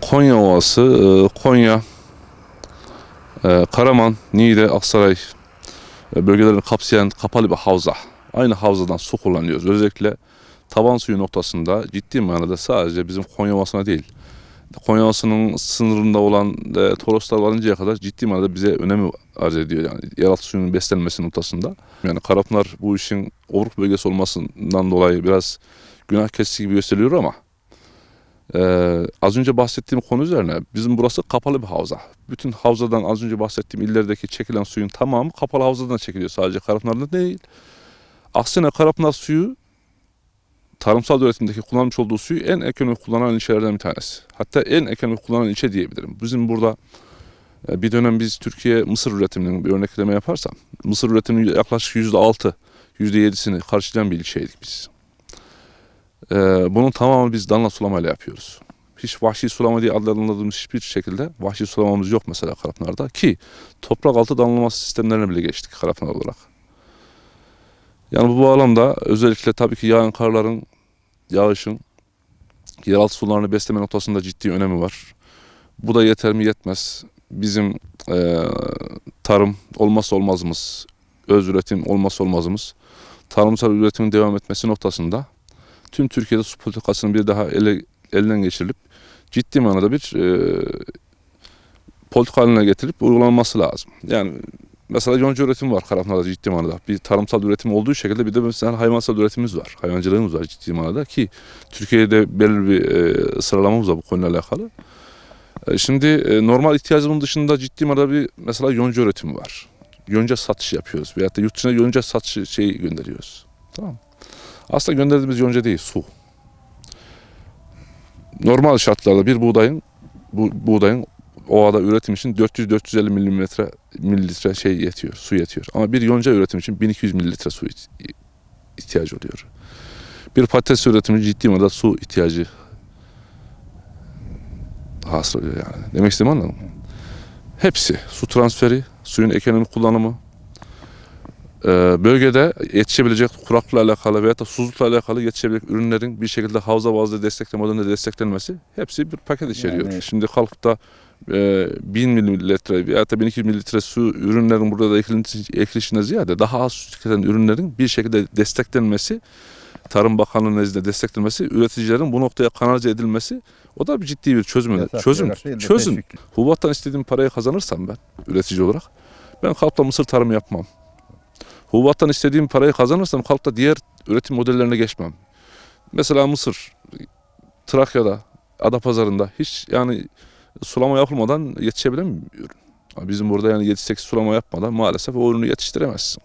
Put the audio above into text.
Konya Ovası, e, Konya, e, Karaman, Niğde, Aksaray e, bölgelerini kapsayan kapalı bir havza. Aynı havzadan su kullanıyoruz. Özellikle taban suyu noktasında ciddi manada sadece bizim Konya Ovası'na değil, Konya Ovası'nın sınırında olan e, Toroslar varıncaya kadar ciddi manada bize önemi arz ediyor. Yani yeraltı suyunun beslenmesi noktasında. Yani Karapınar bu işin Ovruk bölgesi olmasından dolayı biraz günah keçisi gibi gösteriliyor ama ee, az önce bahsettiğim konu üzerine bizim burası kapalı bir havza. Bütün havzadan az önce bahsettiğim illerdeki çekilen suyun tamamı kapalı havzadan çekiliyor. Sadece Karapınar'da değil. Aksine Karapınar suyu tarımsal üretimdeki kullanmış olduğu suyu en ekonomik kullanan ilçelerden bir tanesi. Hatta en ekonomik kullanan ilçe diyebilirim. Bizim burada e, bir dönem biz Türkiye mısır üretiminin bir örnekleme yaparsam mısır üretiminin yaklaşık %6, %7'sini karşılayan bir ilçeydik biz. Ee, bunun tamamını biz damla sulamayla yapıyoruz. Hiç vahşi sulama diye adlandırdığımız hiçbir şekilde vahşi sulamamız yok mesela Karapınar'da ki toprak altı damlama sistemlerine bile geçtik Karapınar olarak. Yani bu bağlamda özellikle tabii ki yağan karların, yağışın yeraltı sularını besleme noktasında ciddi önemi var. Bu da yeter mi yetmez. Bizim eee, tarım olmazsa olmazımız, öz üretim olmazsa olmazımız. Tarımsal üretimin devam etmesi noktasında tüm Türkiye'de su politikasının bir daha ele, elden geçirilip ciddi manada bir e, politika haline getirip uygulanması lazım. Yani mesela yonca üretimi var Karapınar'da ciddi manada. Bir tarımsal üretim olduğu şekilde bir de mesela hayvansal üretimimiz var. Hayvancılığımız var ciddi manada ki Türkiye'de belirli bir e, sıralamamız var bu konuyla alakalı. E, şimdi e, normal ihtiyacımın dışında ciddi manada bir mesela yonca üretimi var. Yonca satışı yapıyoruz veyahut da yurt dışına yonca satışı şeyi gönderiyoruz. Tamam? Aslında gönderdiğimiz yonca değil, su. Normal şartlarda bir buğdayın bu buğdayın ovada üretim için 400-450 milimetre mililitre şey yetiyor, su yetiyor. Ama bir yonca üretim için 1200 mililitre su iht- ihtiyacı oluyor. Bir patates üretimi ciddi manada su ihtiyacı hasıl oluyor yani. Demek istediğimi anladın mı? Hepsi su transferi, suyun ekonomik kullanımı, bölgede yetişebilecek kuraklıkla alakalı veya da susuzlukla alakalı yetişebilecek ürünlerin bir şekilde havza bazlı destekleme modunda desteklenmesi hepsi bir paket içeriyor. Yani- Şimdi kalkıp da e, 1000 mililitre veya da 1200 mililitre su ürünlerin burada da ekilişine, ziyade daha az su tüketen ürünlerin bir şekilde desteklenmesi Tarım Bakanlığı nezdinde desteklenmesi, üreticilerin bu noktaya kanalize edilmesi o da bir ciddi bir çözüm. Yasak, çözüm. yasak Çözüm. teşvik. Hububattan istediğim parayı kazanırsam ben üretici olarak ben kalkıp mısır tarımı yapmam. Hububattan istediğim parayı kazanırsam kalkıp da diğer üretim modellerine geçmem. Mesela mısır Trakya'da, Adapazarı'nda hiç yani sulama yapılmadan yetişebilen bir Bizim burada yani 7-8 sulama yapmadan maalesef o ürünü yetiştiremezsin.